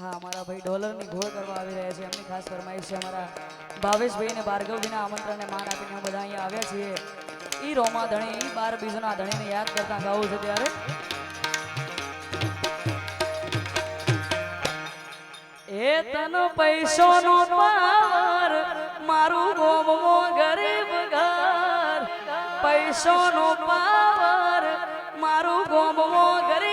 હા, અમારા ભાઈ ડોલરની ઘોળ કરવા આવી રહ્યા છે. એમની ખાસ ફરમાઈશ છે અમારા ભાવેશભાઈ અને ભાર્ગવભાઈના આમંત્રણને માન આપીને બધા અહીંયા આવ્યા છીએ. ઈ રોમા ધણી, ઈ બાર બીજના ધણીને યાદ કરતા ગાવું છે ત્યારે. એ તનો પૈસો નો પાર, મારું ગોમો ગરીબ ઘર. પૈસો નો પાર, મારું ગોમો ગરીબ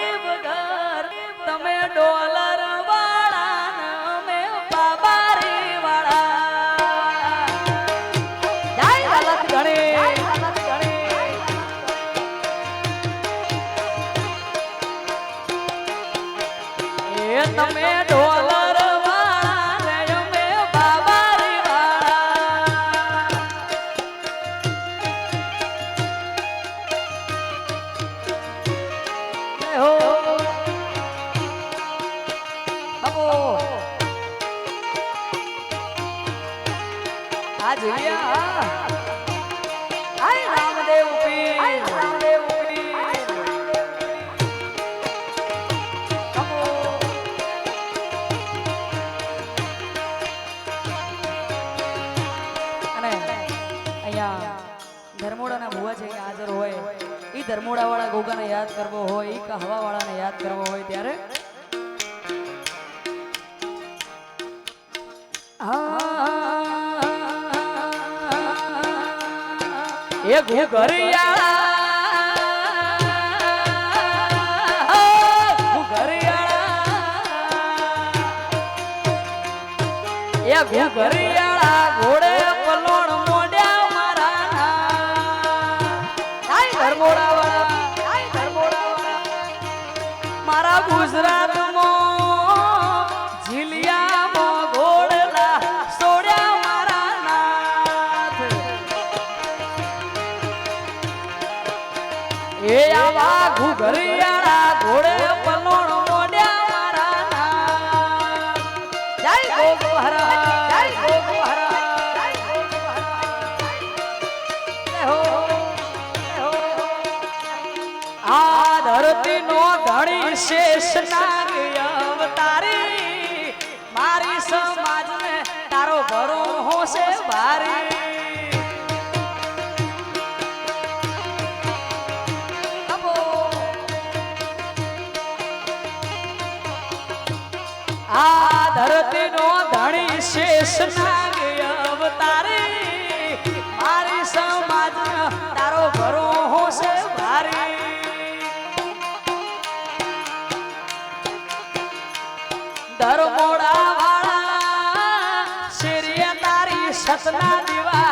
અહીંયા ધર્મોડાના ભુવા છે હાજર હોય. એ ધર્મોડા વાળા ગોગાને યાદ કરવો હોય એ કહવા વાળાને યાદ કરવો હોય ત્યારે? એ ઘુઘરિયાળા એ ઘુઘરિયાળા ઘોડે આ ધરતીનો ધણી શેષ નાગ અવતારે. મારી સમાજ, તારો ભરો હોશે ભારે. ધર્મોડા વાળા શેરીએ તારી સતના દીવા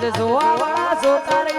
આજ જોવા વાળા જોતા રે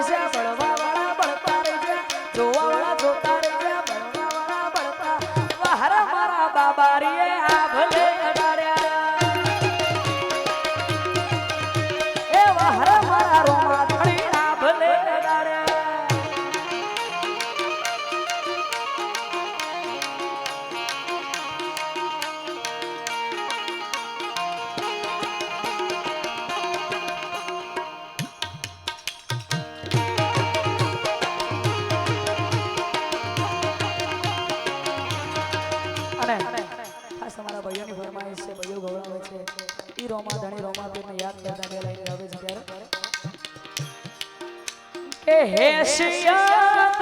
એશિયત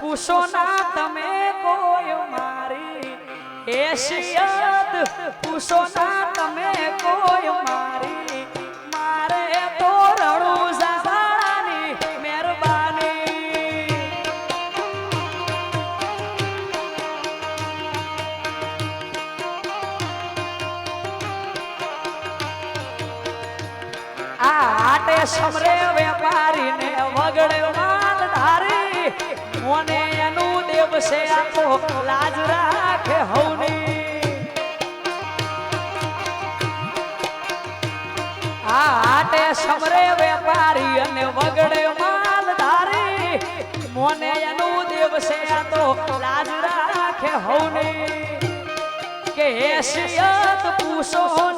પૂછો ના તમે કોઈ મારી. એશિયત પૂછો ના તમે કોઈ મારી. મારે તો રડું સાબાળાની મહેરબાની. આ હાટે સમરે વેપારીને વગડવા રાખી મોને એનું દેવસે સમરે વેપારી અને વગડે માલધારી મોને એનું દેવસે તો લાજ રાખે હવની? કે હે પૂછો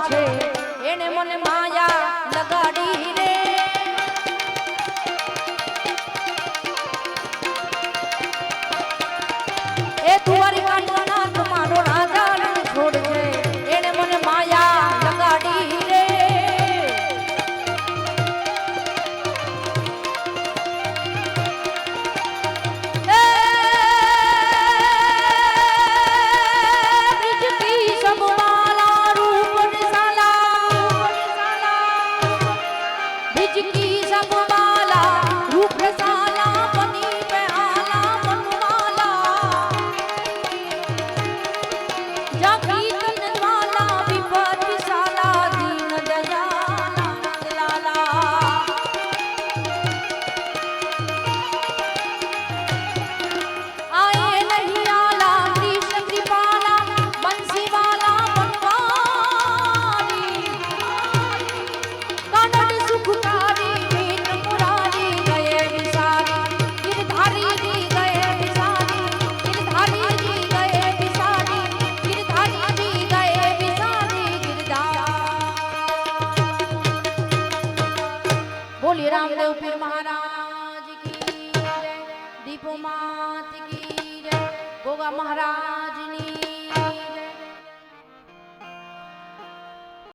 છે. એને મને માયા